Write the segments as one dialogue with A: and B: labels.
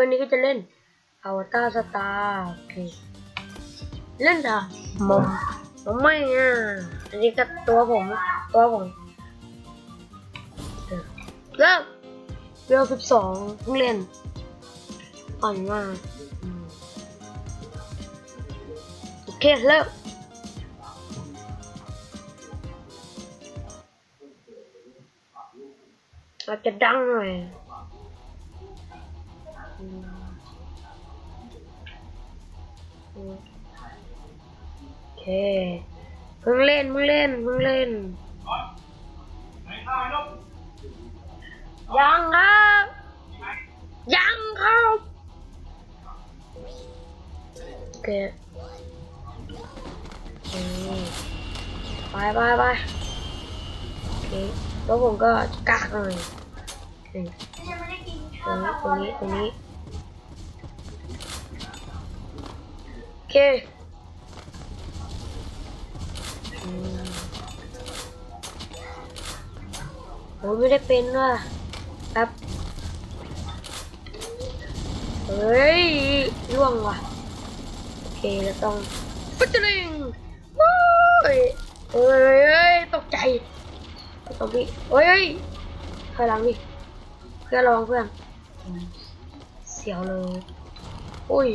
A: วันนี้ก็จะเล่นอวตารสตาร์โอเคเล่นอะมอมมอมไม่อะอันนี้ก็ตัวผมตัวผมเออเริ่มเวลสิบสองเพิ่งเล่นอ่อนมากอืมโอเคเริ่มเราจะดังหน่อยอืมอืม โอเคเพิ่งเล่นเพิ่งเล่นเพิ่งเล่น ยังครับ ยังครับโอเคอืมไปไปไปโอเคแล้วผมก็จะกากหน่อยโอเคตรงนี้ตรงนี้ตรงนี้ เคอืมโอ้ยไม่ได้เป็นว่ะแป๊บเฮ้ยล่วงว่ะ โอเคแล้วต้องปัจจุลิงว้ายเฮ้ยเฮ้ยตกใจตกดิเฮ้ยเฮ้ยถอยหลังดิเพื่อนระวังเพื่อนเสียวเลยโอ้ย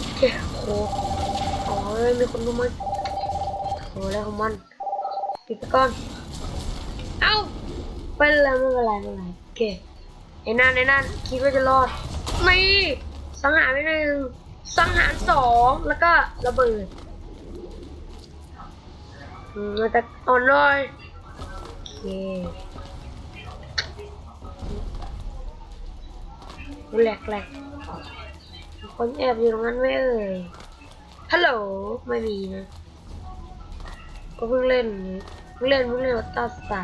A: โอ เคโอ้โหอ๋อเฮ้ยมีคนรู้มันโอ้แล้วของมันปิดไปก่อน เอ้าเป็นอะไรไม่เป็นไรไม่เป็นไรโอเคไอ้นั่นไอ้นั่นคิดว่าจะรอดไม่สังหารไปหนึ่งสังหารสองแล้วก็ระเบิดอืมมันจะอ่อนเลยโอเคแหลกแหลก คนแอบอยู่ตรงนั้นไหมเอ่ย ฮัลโหล ไม่มีนะ ก็เพิ่งเล่นเพิ่งเล่นเพิ่งเล่นวัตตาสตา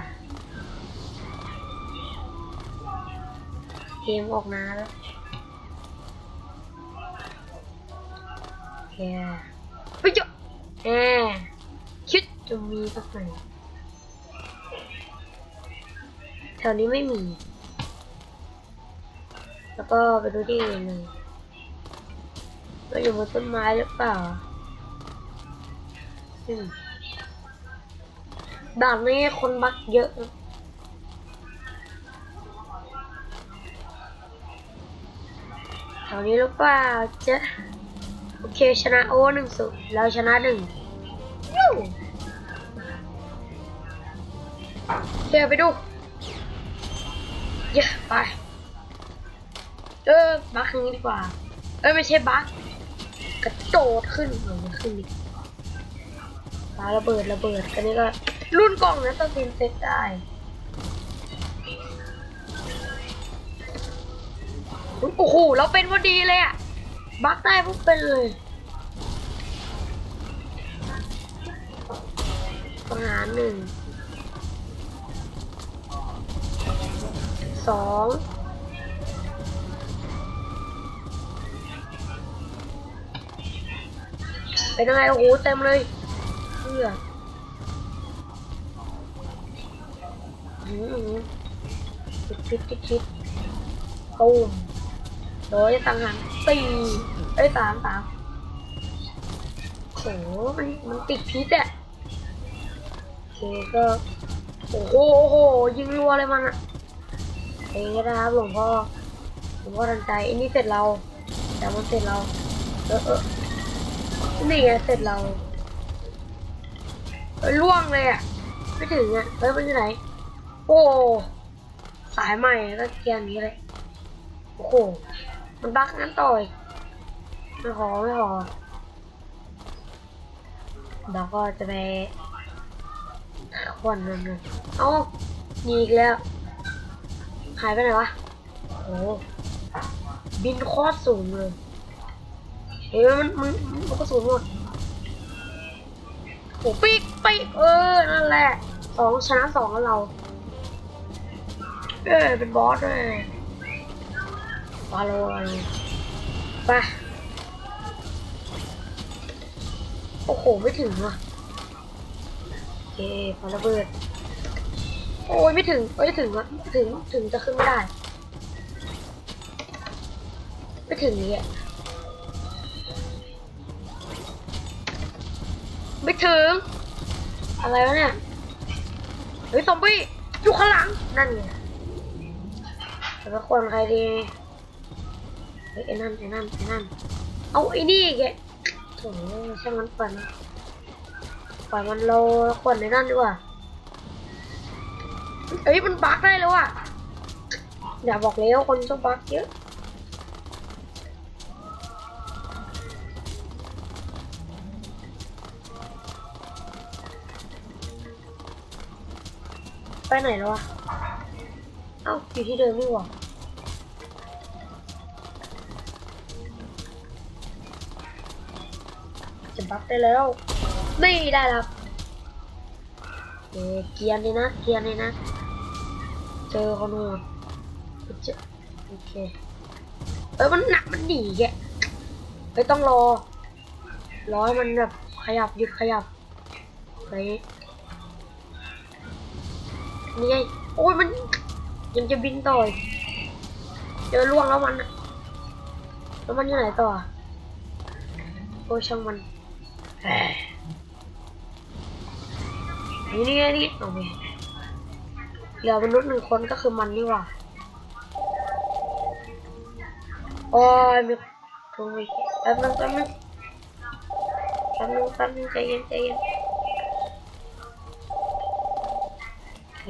A: เกมออกนาแล้วแกไปเจาแหมคิดจะมีสักหน่อยแถวนี้ไม่มี แล้วก็ไปดูที่อื่นเลย เราอยู่บนต้นไม้หรือเปล่าด่านนี้คนบักเยอะแถวนี้หรือเปล่าเจ๊โอเคชนะโอ้หนึ่งสุดแล้วชนะหนึ่งเดี๋ยวไปดูเย้ไป เออบักนี้ดีกว่า เอ้ยไม่ใช่บัก กระโดดขึ้นเออขึ้นดิปาระเบิดระเบิดกันนี้ก็รุ่นกล่องนะต้องซินเซ็ตได้อุ๊ยโอ้โหเราเป็นพอดีเลยอะบักได้ปุ๊บเป็นเลยปัญหารหนึ่งสอง เป็นยังไงโอ้โหเต็มเลยเพื่ออืมชิดชิดชิดชิดตูมโดยตังหันสี่เอ้ยสามสามโหมันมันติดพิษอะโอเคก็โอ้โหโอ้โหยิงรัวเลยมันอะเองนะครับหลวงพ่อหลวงพ่อทันใจอันนี้เสร็จเราแต่มันเสร็จเรา เออเออ นี่ไงเสร็จเราล่วงเลยอะ ไม่ถึงอะเฮ้ยมันอยู่ไหน โอ้ สายใหม่ก็เกียร์นี้เลย โอ้โห มันบักงั้นต่อยไม่พอไม่พอเดี๋ยวก็จะไปควนนั่นนเอ้ามีอีกแล้ว หายไปไหนวะ โอ้บินโคตรสูงเลย เฮ้ยมันมันมันก็สูงหมดโอ้ปีกปีกเออ นั่นแหละสองชนะสองแล้วเรา เอ้ยเป็นบอสเลยมาเลยไปโอ้โห ไม่ถึงว่ะโอเคพอระเบิด โอ้ยไม่ถึงเอ้ยถึงอะถึง ถึงจะขึ้นไม่ได้ ไม่ถึงนี้อะ ไม่ถึง อะไรวะเนี่ย เฮ้ยซอมบี้อยู่ข้างหลัง นั่นไงแต่ละคนใครดี เฮ้ยไอ้นั่นไอ้นั่นไอ้นั่น เอาไอ้นี่แกโถ่ช่างมันปล่อยมันปล่อยมันโลคนในนั่นดีกว่าเอ้ยมันบั๊กได้แล้วอะอย่าบอกแล้วคนชอบบั๊กเยอะ ไปไหนแล้ววะ เอ้า อยู่ที่เดิมนี่หว่าจะบักได้แล้ว ไม่ได้แล้วเอเกียร์นี่นะ เกียร์นี่นะ เจอคนโหดเจอโอเค เอ้ยมันหนักมันหนีแกไปต้องรอ รอให้มันแบบขยับหยุดขยับไป นี่ไงโอ้ยมันยังจะบินต่อยเจอล่วงแล้วมันแล้วมันอยู่ไหนต่ออะโอ้ยช่างมันนี่นี่ไงนี่โอเคเหลือมนุษย์หนึ่งคนก็คือมันนี่หว่าโอ้ยมีตรงนี้แป๊บนึงแป๊บนึงแป๊บนึงแป๊บนึงใจเย็นใจเย็นโอ เค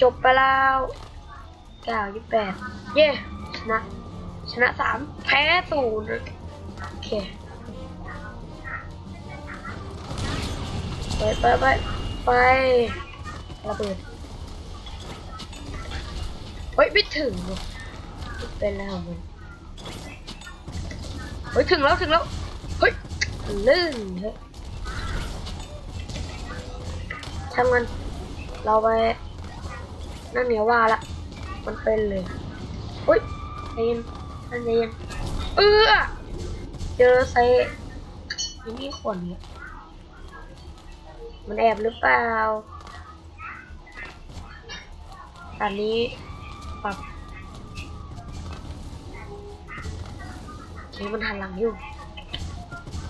A: จบไปแล้วเก้ายี่แปดเย้ชนะ ชนะสามแพ้ศูนย์โอเค ไปไปไปไประเบิดเฮ้ยไม่ถึงเป็นแล้วมันเฮ้ยถึงแล้วถึงแล้ว เฮ้ยลื่นเฮ้ย ช่างมัน เราไป นั่นเหนียวว่าละ มันเป็นเลยเฮ้ยใจเย็นนั่นใจเย็นเออเจอไซนี่มีขนเนี่ยมันแอบหรือเปล่าอันนี้ปรับนี่มันหันหลังอยู่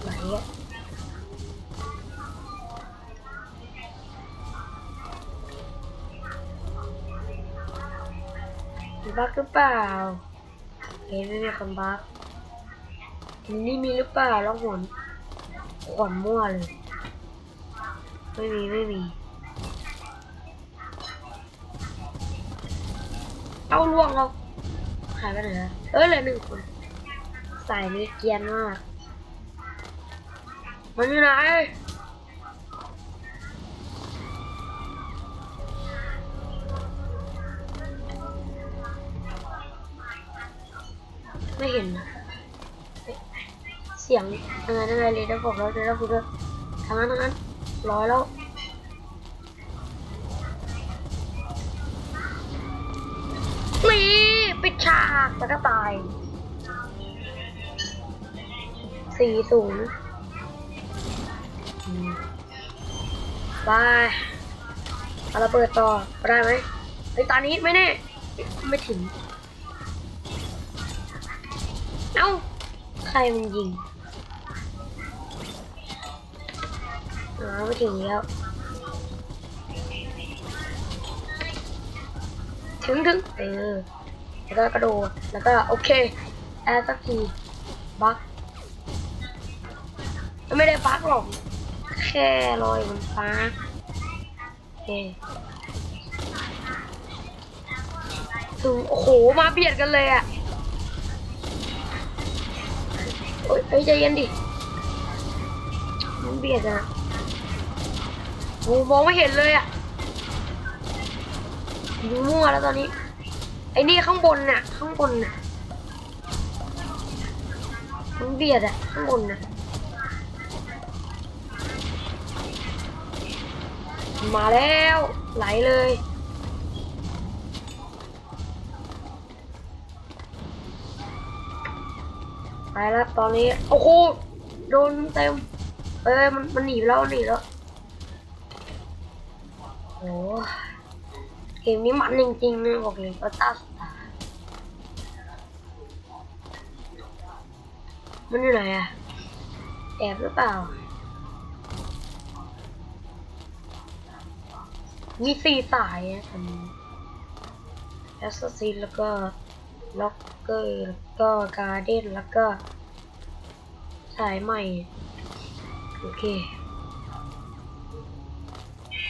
A: ไหนอะ บักหรือเปล่าเห็นไม่มีคนบักนี่มีหรือเปล่าล่องหนขวนมั่วเลย ไม่มีไม่มี เอาล่วงเราหายไปไหนแล้วเอ้ยเหลือหนึ่งคน ใสายนี้เกียนมาก มันอยู่ไหน ไม่เห็นนะเสียงยังไงยังไงเลยได้บอกแล้วเดี๋ยวเราพูดด้วยทางนั้นทางนั้นร้อยแล้วนี่ปิดฉากแล้วก็ตายสี่ศูนย์บายเอาระเบิดต่อได้ไหมไอ้ตอนนี้ไม่แน่ ไม่ถึง อ้า ใครมันยิงอ๋อม่ถึงแล้ว ถึงถึงเออ แล้วก็กระโดด แล้วก็โอเค แอดสักทีบักไม่ได้บักหรอก แค่ลอยบนฟ้าโอเคถึงโอ้โห มาเบียดกันเลยอะโอ้ย เอ้ยใจเย็นดิมันเบียดอะโอ้มองไม่เห็นเลยอะดูมั่วแล้วตอนนี้ ไอ้นี่ข้างบนน่ะ ข้างบนน่ะ มันเบียดอะข้างบนน่ะ มาแล้ว ไหลเลย ไปแล้วตอนนี้ โอ้โห โดนเต็ม เอ้ยมันมันหนีไปแล้วหนีแล้ว โอ้เกมนี้มันจริงๆนะบอกเลยก็ต้าสตาร์มันอยู่ไหนอะแอบหรือเปล่า มีสี่สายนะอันนี้แอสซัสซินแล้วก็ล็อก กอร์ แล้วก็การ์เด้น แล้วก็สายใหม่ โอเค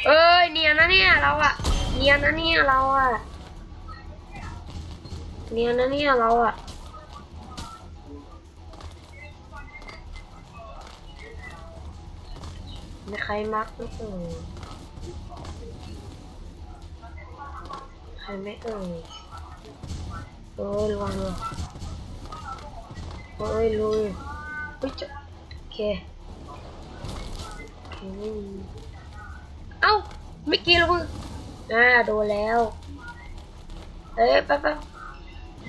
A: เอ้ย เนียนนะเนี่ยเราอะเนียนนะเนี่ยเราอะเนียนนะเนี่ยเราอะมีใครมักไหมเอ่ยใครไม่เอ่ย เอ้ยระวังเลยเอ้ยลุยเฮ้ยจะโอเคโอเคไม่มีเอ้าเมื่อกี้เราเพิ่งอ่าโดนแล้วเอ้ยแป๊บแป๊บ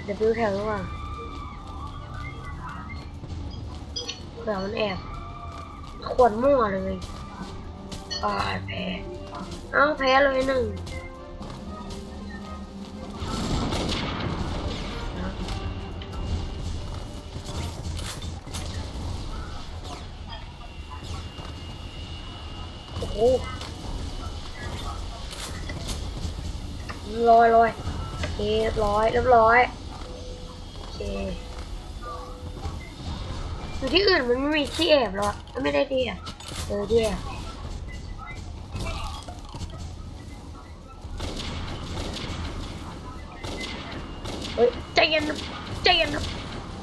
A: เดี๋ยวดูแถวระหว่างเผื่อมันแอบขวดมั่วเลยอ่าแพ้เอ้าแพ้เลยหนึ่ง ลอยลอยโอเคเรียบร้อยเรียบร้อยโอเคอยู่ที่อื่นมันไม่มีที่แอบหรอกไม่ได้ที่แอบเออที่แอบเฮ้ยใจเย็นใจเย็นนะ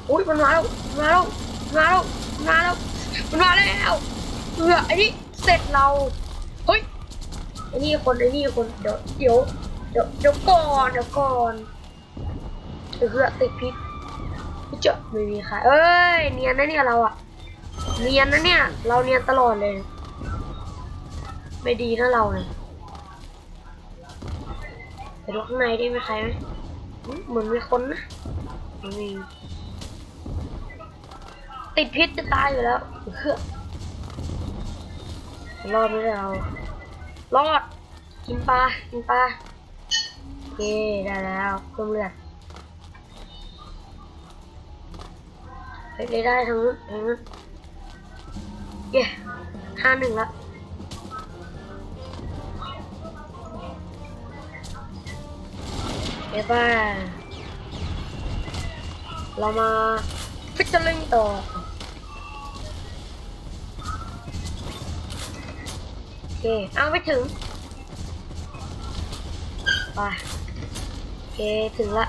A: อุ้ยมันมาแล้วมาแล้วมาแล้วมาแล้วมันมาแล้วเออไอ้นี่ ร็จเรา เฮ้ยไอ้นี่คนไอ้นี่คนเดี๋ยวเดี๋ยวเดี๋ยวเดี๋ยวก่อนเดี๋ยวก่อนเดี๋ยวเพื่อติดพิษไม่เจอไม่มีใครเอ้ยเนียนนะเนี่ยเราอะเนียนนะเนี่ย เราเนียนตลอดเลย ไม่ดีนะเราเนี่ยไปดูข้างในไดิมีใครไหมเหมือนมีคนนะม่มีติดพิษจะตายอยู่แล้วเพื่อ รอดไม่ได้เรารอด กินปลา กินปลาโอเคได้แล้วเพิ่มเลือดเฮ้ยได้ได้ทั้งนู้นทั้งนู้นเย้ห้าหนึ่งละเดี๋ยวป้าเรามาฟิชเชอร์ลิงต่อ เค เอาไปถึง ไปโอเค ถึงละ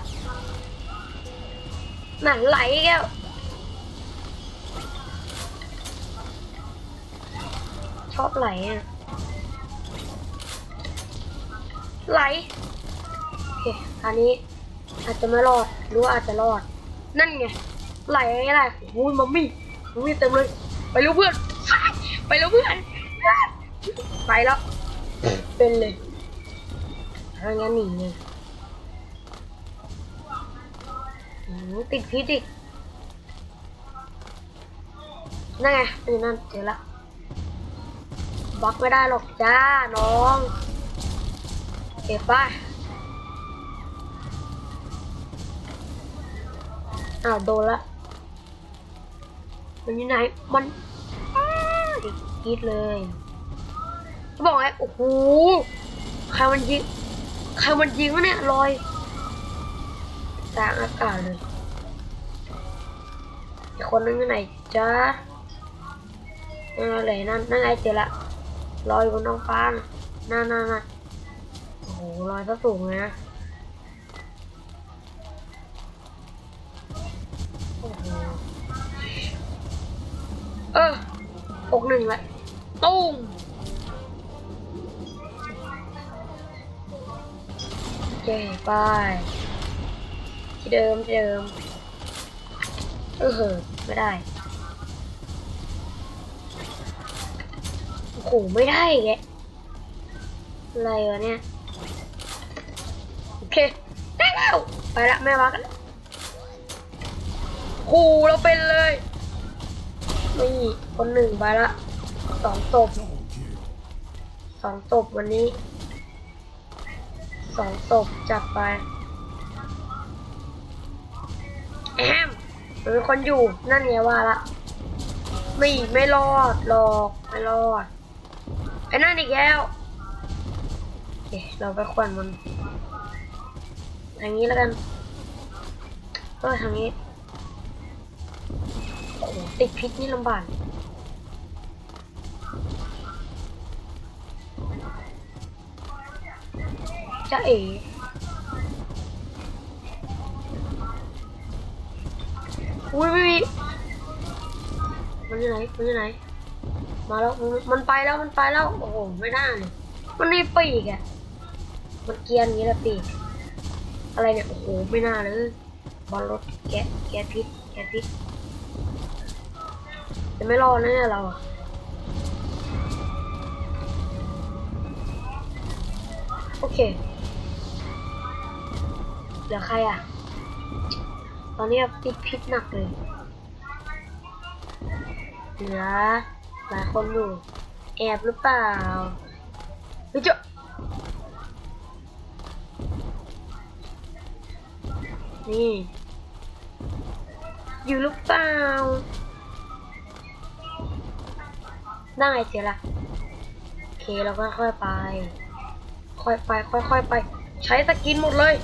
A: หนังไหลแก้วชอบไหลอะ ไหล โอเค อันนี้อาจจะไม่รอด หรืออาจจะรอด นั่นไง ไหลอะไรโอ้ยมัมมี่มัมมี่เต็มเลย ไปเร็วเพื่อน ไปเร็วเพื่อน แล้ว เป็นเลยถ้างั้นหนีเลยอืมติดพิษอีกนั่นไงอยู่นั่นเจอละบล็อกไม่ได้หรอกจ้า น้องเก็บไปอ้าวโดนละ มันอยู่ไหน มันอ้าวกรีดเลยจะ บอกไงโอ้โหใครมันยิงใครมันยิงวะเนี่ยลอยกลางอากาศเลยอีกคนนึงอยู่ไหนจ้าอะไรนั่นนั่นไงเจอละลอยบนท้องฟ้านะนั่นนั่นนั่นโอ้โหลอยซะสูงเลยนะโอ้โหเอออกหนึ่งละตุ้ม เคไปที่เดิมที่เดิมเออเหอะไม่ได้โอ้โหไม่ได้แกอะไรวะเนี่ยโอเคได้แล้วไปละแม่มากันโอ้โหเราเป็นเลยนี่คนหนึ่งไปละสองศพสองศพวันนี้ สองศพจับไปแอมมันเป็นคนอยู่นั่นไงว่าละ ไม่ไม่รอดหรอกไม่รอดไอ้นั่นอีกแล้วโอเคเราไปควนมันทางนี้แล้วกันเออทางนี้โอ้โหติดพิษนี่ลำบาก จะเอ๋อุ้ยไม่มีมันอยู่ไหน มันอยู่ไหน มาแล้ว มันไปแล้ว มันไปแล้ว โอ้โห ไม่น่าเลย มันมีปีกอะมันเกียนอย่างนี้แหละปีก อะไรเนี่ย โอ้โห ไม่น่าเลย บอลรถแกะแกะพิษแกะพิษจะไม่รอดแน่เราอะโอเค เหลือใครอะ ตอนนี้ติดพิษหนักเลย เหลือหลายคนอยู่ แอบหรือเปล่าเฮ้ยเจ้านี่ อยู่หรือเปล่า ได้ไงเสียละโอเคเราก็ค่อยไป ค่อยไป ค่อยๆไป ใช้สกินหมดเลย